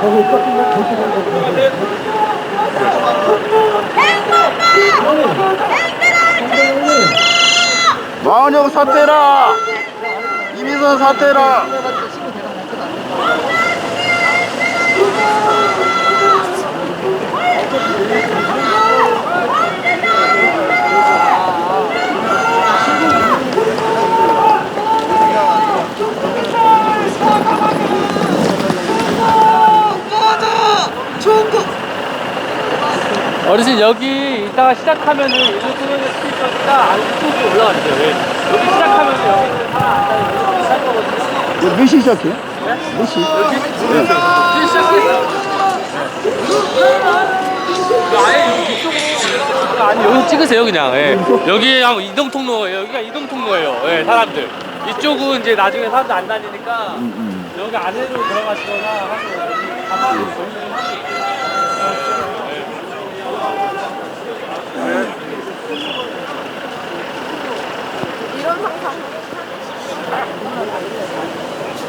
거기 꺾이면 마은영 사퇴라. 이민선 사퇴라. 어르신 여기 이따가 시작하면은 일로 끊어져 스피커가 안쪽으로 올라가세요. 예. 여기 시작하면은 여기는 사람 안 다니고 여기 살 거거든요. 몇 시 시작해요? 몇 시? 여기 시작해요. 아예 여기 이쪽으로 아니 여기 찍으세요 그냥. 예. 여기 한 이동 통로예요. 여기가 이동 통로예요. 예, 사람들. 이쪽은 이제 나중에 사람들 안 다니니까 여기 안으로 들어가시거나 하고 여기 가만히 있어요.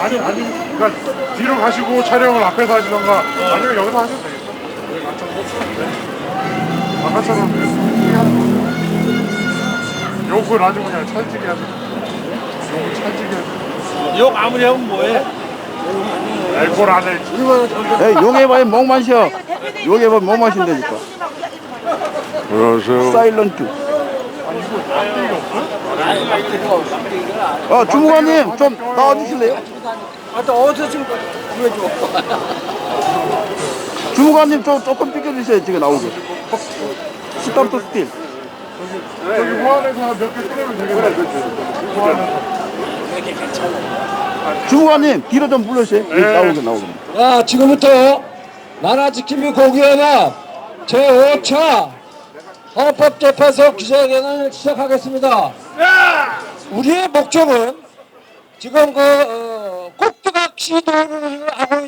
아니 아니 그러니까 뒤로 가시고 촬영을 앞에서 하시던가 아니면 여기서 하셔도 되겠어. 네. 아까처럼 욕을 아주 그냥 찰지게 하세요 욕을 찰지게 하세요 욕 아무리 하면 뭐해? 알콜 안에 에이, 용해봐야 목 마셔. 용해봐 목 마신다니까. 안녕하세요 사일런트. 아, 주무관님, 좀 나와주실래요? 아 또 어디서 지금 구해줘? 주무관님, 좀 조금 비켜주세요, 지금 나오게. 스타트 스틸. 여기 무안에서 몇개 끊으면 되겠네 무안에서 주무관님, 뒤로 좀 불러주세요. 여기 네. 나오게, 나오게. 자, 지금부터 나라 지킴이 공개연합 제5차 헌법재판소 기자회견을 시작하겠습니다. 우리의 목적은 지금 그 어, 꼭두각 시도를 하고